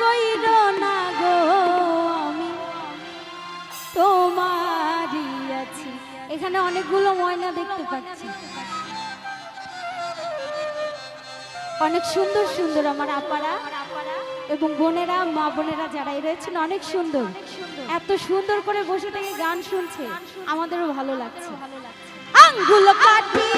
কইর না গো আমি। তোমারই আছি। এখানে অনেকগুলো ময়না দেখতে পাচ্ছি। অনেক সুন্দর সুন্দর আমার আপারা এবং বোনেরা, মা বোনেরা যারাই রয়েছেন, অনেক সুন্দর। এত সুন্দর করে বসে থেকে গান শুনছে। আমাদেরও ভালো লাগছে। আঙ্গুল কাটিয়াছি